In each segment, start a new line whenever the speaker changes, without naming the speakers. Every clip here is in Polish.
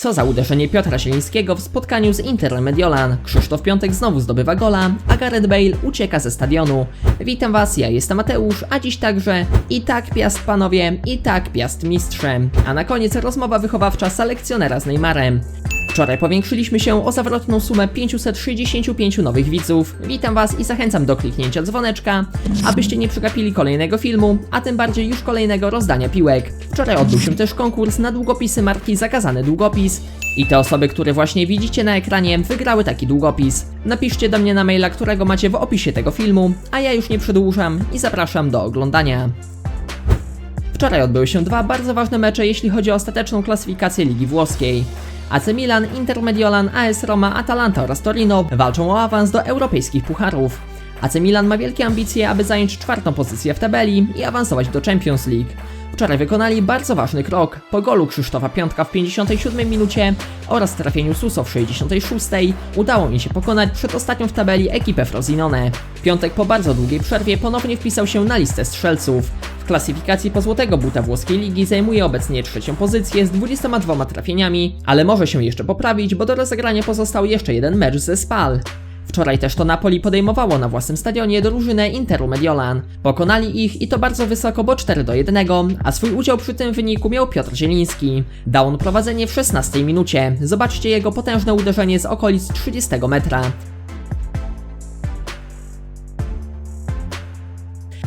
Co za uderzenie Piotra Zielińskiego w spotkaniu z Interem Mediolan. Krzysztof Piątek znowu zdobywa gola, a Gareth Bale ucieka ze stadionu. Witam Was, ja jestem Mateusz, a dziś także i tak piast panowie, i tak piast mistrzem. A na koniec rozmowa wychowawcza selekcjonera z Neymarem. Wczoraj powiększyliśmy się o zawrotną sumę 565 nowych widzów. Witam Was i zachęcam do kliknięcia dzwoneczka, abyście nie przegapili kolejnego filmu, a tym bardziej już kolejnego rozdania piłek. Wczoraj odbył się też konkurs na długopisy marki Zakazany Długopis. I te osoby, które właśnie widzicie na ekranie, wygrały taki długopis. Napiszcie do mnie na maila, którego macie w opisie tego filmu, a ja już nie przedłużam i zapraszam do oglądania. Wczoraj odbyły się dwa bardzo ważne mecze, jeśli chodzi o ostateczną klasyfikację Ligi Włoskiej. AC Milan, Inter Mediolan, AS Roma, Atalanta oraz Torino walczą o awans do europejskich pucharów. AC Milan ma wielkie ambicje, aby zająć czwartą pozycję w tabeli i awansować do Champions League. Wczoraj wykonali bardzo ważny krok. Po golu Krzysztofa Piątka w 57 minucie oraz trafieniu Suso w 66 udało im się pokonać przedostatnią w tabeli ekipę Frosinone. Piątek po bardzo długiej przerwie ponownie wpisał się na listę strzelców. Klasyfikacji po złotego buta włoskiej ligi zajmuje obecnie trzecią pozycję z 22 trafieniami, ale może się jeszcze poprawić, bo do rozegrania pozostał jeszcze jeden mecz ze Spal. Wczoraj też to Napoli podejmowało na własnym stadionie drużynę Interu Mediolan. Pokonali ich i to bardzo wysoko, bo 4 do 1, a swój udział przy tym wyniku miał Piotr Zieliński. Dał on prowadzenie w 16 minucie. Zobaczcie jego potężne uderzenie z okolic 30 metra.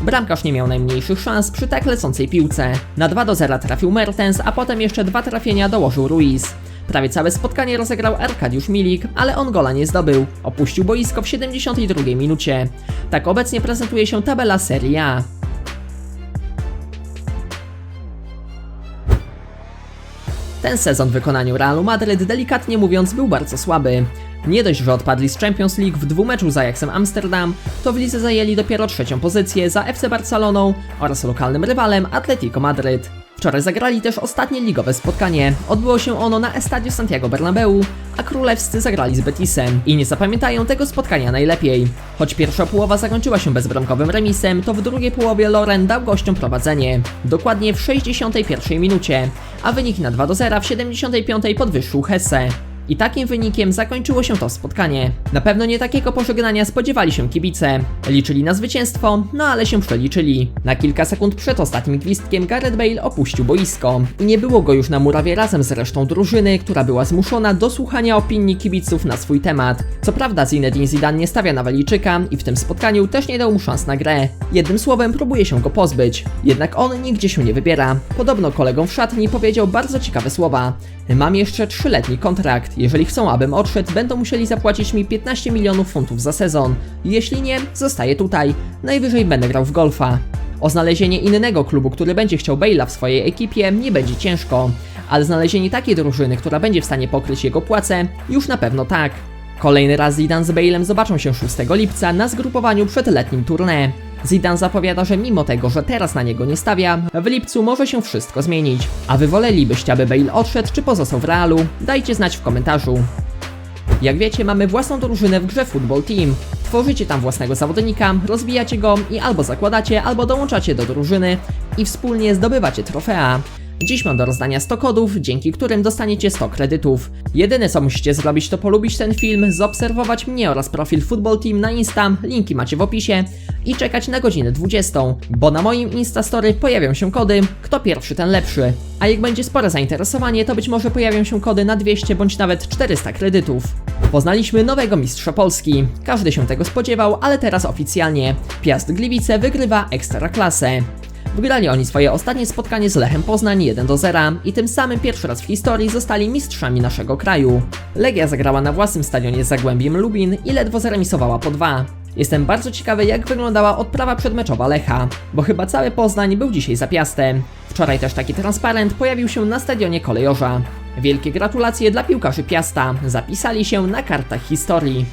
Bramkarz nie miał najmniejszych szans przy tak lecącej piłce. Na 2 do 0 trafił Mertens, a potem jeszcze dwa trafienia dołożył Ruiz. Prawie całe spotkanie rozegrał Arkadiusz Milik, ale on gola nie zdobył. Opuścił boisko w 72 minucie. Tak obecnie prezentuje się tabela Serie A. Ten sezon w wykonaniu Realu Madryt delikatnie mówiąc był bardzo słaby. Nie dość, że odpadli z Champions League w dwumeczu z Ajaxem Amsterdam, to w lidze zajęli dopiero trzecią pozycję za FC Barceloną oraz lokalnym rywalem Atletico Madryt. Wczoraj zagrali też ostatnie ligowe spotkanie. Odbyło się ono na Estadio Santiago Bernabeu, a królewscy zagrali z Betisem. I nie zapamiętają tego spotkania najlepiej. Choć pierwsza połowa zakończyła się bezbramkowym remisem, to w drugiej połowie Loren dał gościom prowadzenie. Dokładnie w 61 minucie, a wynik na 2 do 0 w 75 podwyższył Hesse. I takim wynikiem zakończyło się to spotkanie. Na pewno nie takiego pożegnania spodziewali się kibice. Liczyli na zwycięstwo, no ale się przeliczyli. Na kilka sekund przed ostatnim gwizdkiem Gareth Bale opuścił boisko. I nie było go już na murawie razem z resztą drużyny, która była zmuszona do słuchania opinii kibiców na swój temat. Co prawda Zinedine Zidane nie stawia na Walijczyka i w tym spotkaniu też nie dał mu szans na grę. Jednym słowem próbuje się go pozbyć. Jednak on nigdzie się nie wybiera. Podobno kolegom w szatni powiedział bardzo ciekawe słowa. Mam jeszcze trzyletni kontrakt. Jeżeli chcą, abym odszedł, będą musieli zapłacić mi 15 milionów funtów za sezon. Jeśli nie, zostaję tutaj. Najwyżej będę grał w golfa. O znalezienie innego klubu, który będzie chciał Bale'a w swojej ekipie, nie będzie ciężko. Ale znalezienie takiej drużyny, która będzie w stanie pokryć jego płace, już na pewno tak. Kolejny raz Zidane z Bale'em zobaczą się 6 lipca na zgrupowaniu przed letnim tournée. Zidane zapowiada, że mimo tego, że teraz na niego nie stawia, w lipcu może się wszystko zmienić. A wy wolelibyście, aby Bale odszedł czy pozostał w Realu? Dajcie znać w komentarzu. Jak wiecie, mamy własną drużynę w grze Football Team. Tworzycie tam własnego zawodnika, rozwijacie go i albo zakładacie, albo dołączacie do drużyny i wspólnie zdobywacie trofea. Dziś mam do rozdania 100 kodów, dzięki którym dostaniecie 100 kredytów. Jedyne co musicie zrobić to polubić ten film, zaobserwować mnie oraz profil Football Team na Insta, linki macie w opisie i czekać na godzinę 20, bo na moim Instastory pojawią się kody, kto pierwszy ten lepszy. A jak będzie spore zainteresowanie, to być może pojawią się kody na 200 bądź nawet 400 kredytów. Poznaliśmy nowego mistrza Polski. Każdy się tego spodziewał, ale teraz oficjalnie. Piast Gliwice wygrywa Ekstraklasę. Wygrali oni swoje ostatnie spotkanie z Lechem Poznań 1 do 0 i tym samym pierwszy raz w historii zostali mistrzami naszego kraju. Legia zagrała na własnym stadionie z Zagłębiem Lubin i ledwo zaremisowała po 2. Jestem bardzo ciekawy jak wyglądała odprawa przedmeczowa Lecha, bo chyba cały Poznań był dzisiaj za Piastem. Wczoraj też taki transparent pojawił się na stadionie Kolejorza. Wielkie gratulacje dla piłkarzy Piasta, zapisali się na kartach historii.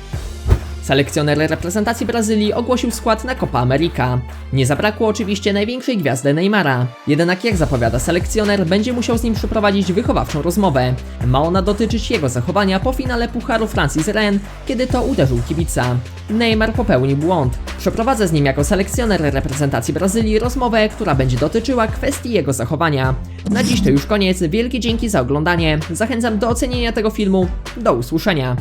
Selekcjoner reprezentacji Brazylii ogłosił skład na Copa America. Nie zabrakło oczywiście największej gwiazdy Neymara. Jednak jak zapowiada selekcjoner, będzie musiał z nim przeprowadzić wychowawczą rozmowę. Ma ona dotyczyć jego zachowania po finale Pucharu Francis Ren, kiedy to uderzył kibica. Neymar popełnił błąd. Przeprowadzę z nim jako selekcjoner reprezentacji Brazylii rozmowę, która będzie dotyczyła kwestii jego zachowania. Na dziś to już koniec, wielkie dzięki za oglądanie, zachęcam do ocenienia tego filmu, do usłyszenia.